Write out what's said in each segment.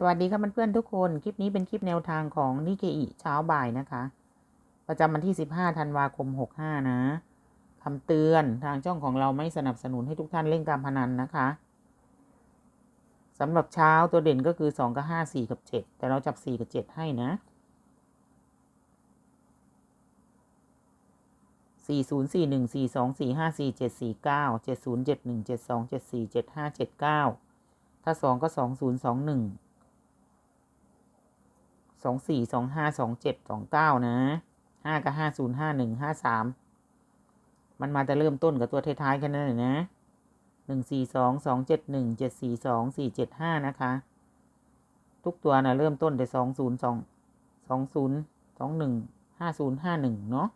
สวัสดีครับเพื่อนๆทุกคน คลิปนี้เป็นคลิปแนวทางของนิเกอิเช้าบ่ายนะคะ ประจำวันที่ 15ธันวาคม 65 นะคำเตือนทางช่องของเราไม่สนับสนุนให้ทุกท่านเล่นการพนันนะคะสำหรับเช้าตัวเด่นก็คือ 2 กับ 5 4 กับ 7 แต่เราจับ 4 กับ 7 ให้นะสี่ศูนย์สี่หนึ่งสี่สองสี่ห้าสี่เจ็ดสี่เก้าเจ็ดศูนย์เจ็ดหนึ่งเจ็ดสองเจ็ดสี่เจ็ดห้าเจ็ดเก้าถ้าสองก็สองศูนย์ สองสี่สองห้าสองเจ็ดสองเก้านะห้าก็ห้าศูนย์ห้าหนึ่งห้าสามมันมาแต่เริ่มต้นกับตัวท้ายๆแค่นั้นเลยนะหนึ่งสี่สองสองเจ็ดหนึ่งเจ็ดสี่สองสี่เจ็ดห้านะคะ ทุกตัวนะเริ่มต้นแต่สองศูนย์สองสองศูนย์สองหนึ่งห้าศูนย์ห้าหนึ่งเนาะ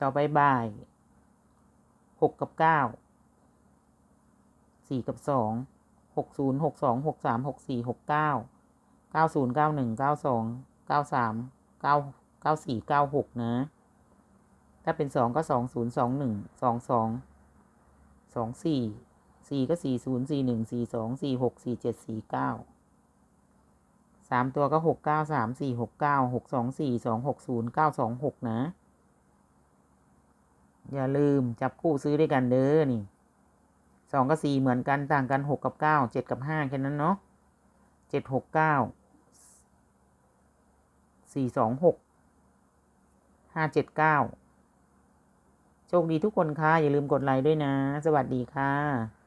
ต่อไปบ่ายหกกับเก้าสี่กับสอง หกศูนย์หกสองหกสามหกสี่หกเก้าเก้าศูนย์เก้าหนึ่งเก้าสองเก้าสามเก้าเก้าสี่เก้าหกนะ ถ้าเป็นสองก็สองศูนย์สองหนึ่งสองสองสองสี่สี่ก็สี่ศูนย์สี่หนึ่งสี่สองสี่หกสี่เจ็ดสี่เก้าสามตัวก็หกเก้าสามสี่หกเก้าหกสองสี่สองหกศูนย์เก้าสองหกนะ อย่าลืมจับคู่ซื้อด้วยกันเด้อนี่ สองกับสี่เหมือนกันต่างกันหกกับเก้าเจ็ดกับห้าแค่นั้นเนาะเจ็ดหกเก้าสี่สองหกห้าเจ็ดเก้าโชคดีทุกคนค่ะ อย่าลืมกดไลค์ด้วยนะ สวัสดีค่ะ